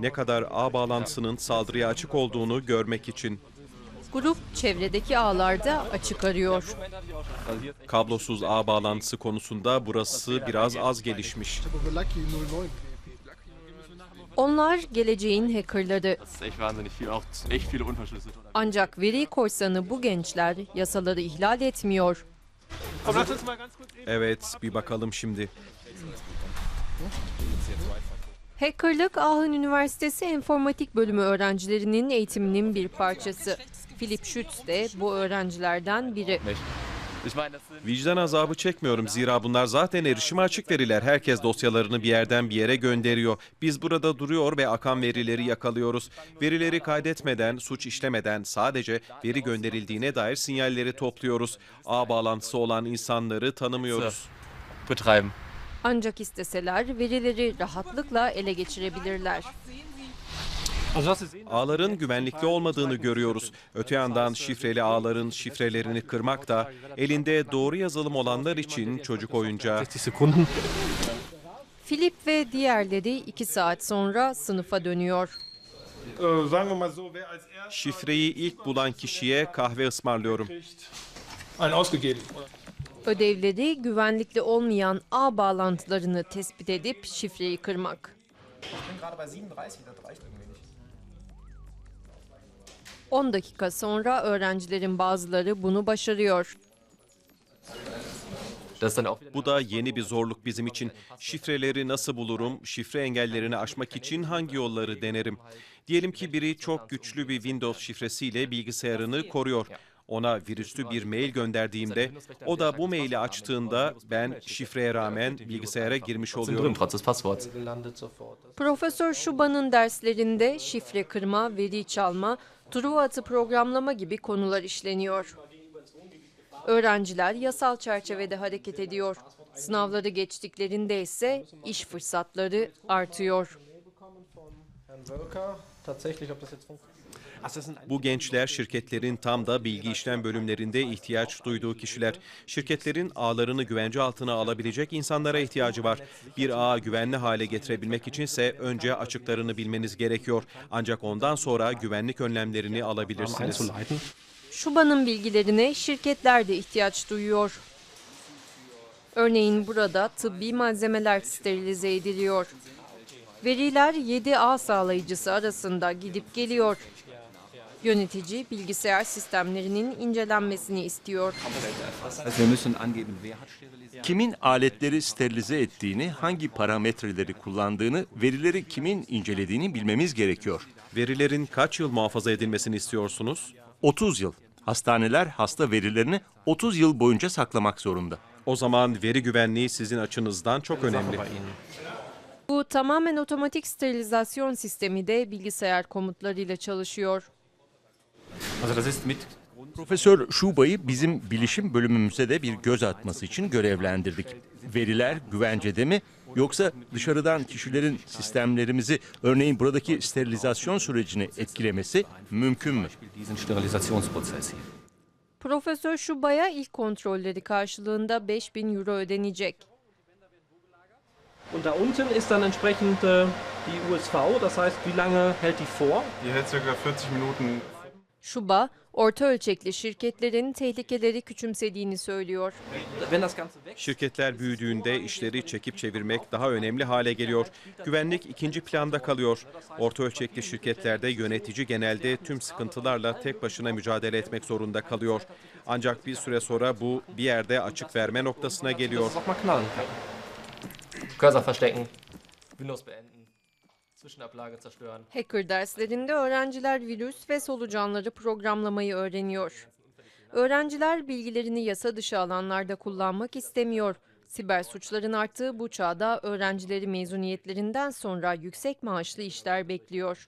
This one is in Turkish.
Ne kadar ağ bağlantısının saldırıya açık olduğunu görmek için. Grup çevredeki ağlarda açık arıyor. Kablosuz ağ bağlantısı konusunda burası biraz az gelişmiş. Onlar geleceğin hackerları. Ancak veri korsanı bu gençler yasaları ihlal etmiyor. Evet, bir bakalım şimdi. Hackerlık Aachen Üniversitesi Enformatik Bölümü öğrencilerinin eğitiminin bir parçası. Philip Schütz de bu öğrencilerden biri. Vicdan azabı çekmiyorum zira bunlar zaten erişime açık veriler. Herkes dosyalarını bir yerden bir yere gönderiyor. Biz burada duruyor ve akan verileri yakalıyoruz. Verileri kaydetmeden, suç işlemeden sadece veri gönderildiğine dair sinyalleri topluyoruz. Ağ bağlantısı olan insanları tanımıyoruz. betreiben. Ancak isteseler verileri rahatlıkla ele geçirebilirler. Ağların güvenlikli olmadığını görüyoruz. Öte yandan şifreli ağların şifrelerini kırmak da elinde doğru yazılım olanlar için çocuk oyuncağı. 60 Sekunden. Philip ve diğerleri iki saat sonra sınıfa dönüyor. Şifreyi ilk bulan kişiye kahve ısmarlıyorum. Ödevleri güvenlikli olmayan ağ bağlantılarını tespit edip şifreyi kırmak. gerade bei 37, das reicht irgendwie nicht. 10 dakika sonra öğrencilerin bazıları bunu başarıyor. Bu da yeni bir zorluk bizim için. Şifreleri nasıl bulurum? Şifre engellerini aşmak için hangi yolları denerim? Diyelim ki biri çok güçlü bir Windows şifresiyle bilgisayarını koruyor. Ona virüslü bir mail gönderdiğimde o da bu maili açtığında ben şifreye rağmen bilgisayara girmiş oluyorum. Profesör Şuba'nın derslerinde şifre kırma, veri çalma, Truva atı programlama gibi konular işleniyor. Öğrenciler yasal çerçevede hareket ediyor. Sınavları geçtiklerinde ise iş fırsatları artıyor. Bu gençler şirketlerin tam da bilgi işlem bölümlerinde ihtiyaç duyduğu kişiler. Şirketlerin ağlarını güvence altına alabilecek insanlara ihtiyacı var. Bir ağı güvenli hale getirebilmek içinse önce açıklarını bilmeniz gerekiyor. Ancak ondan sonra güvenlik önlemlerini alabilirsiniz. Şuba'nın bilgilerine şirketler de ihtiyaç duyuyor. Örneğin burada tıbbi malzemeler sterilize ediliyor. Veriler 7 ağ sağlayıcısı arasında gidip geliyor. Yönetici bilgisayar sistemlerinin incelenmesini istiyor. Kimin aletleri sterilize ettiğini, hangi parametreleri kullandığını, verileri kimin incelediğini bilmemiz gerekiyor. Verilerin kaç yıl muhafaza edilmesini istiyorsunuz? 30 yıl. Hastaneler hasta verilerini 30 yıl boyunca saklamak zorunda. O zaman veri güvenliği sizin açınızdan çok önemli. Tamamen otomatik sterilizasyon sistemi de bilgisayar komutlarıyla çalışıyor. Also das ist mit Profesör Şuba'yı bizim bilişim bölümümüze de bir göz atması için görevlendirdik. Veriler güvencede mi yoksa dışarıdan kişilerin sistemlerimizi örneğin buradaki sterilizasyon sürecini etkilemesi mümkün mü? Profesör Şuba'ya ilk kontrolleri karşılığında 5000 euro ödenecek. Und da unten ist dann entsprechend äh, die USV, das heißt, wie lange hält die vor? Die hält circa 40 Minuten Şuba, orta ölçekli şirketlerin tehlikeleri küçümsediğini söylüyor. Şirketler büyüdüğünde işleri çekip çevirmek daha önemli hale geliyor. Güvenlik ikinci planda kalıyor. Orta ölçekli şirketlerde yönetici genelde tüm sıkıntılarla tek başına mücadele etmek zorunda kalıyor. Ancak bir süre sonra bu bir yerde açık verme noktasına geliyor. Cursor verstecken, Windows beenden, Zwischenablage zerstören. Hacker derslerinde öğrenciler virüs ve solucanları programlamayı öğreniyor. Öğrenciler bilgilerini yasa dışı alanlarda kullanmak istemiyor. Siber suçların arttığı bu çağda öğrencileri mezuniyetlerinden sonra yüksek maaşlı işler bekliyor.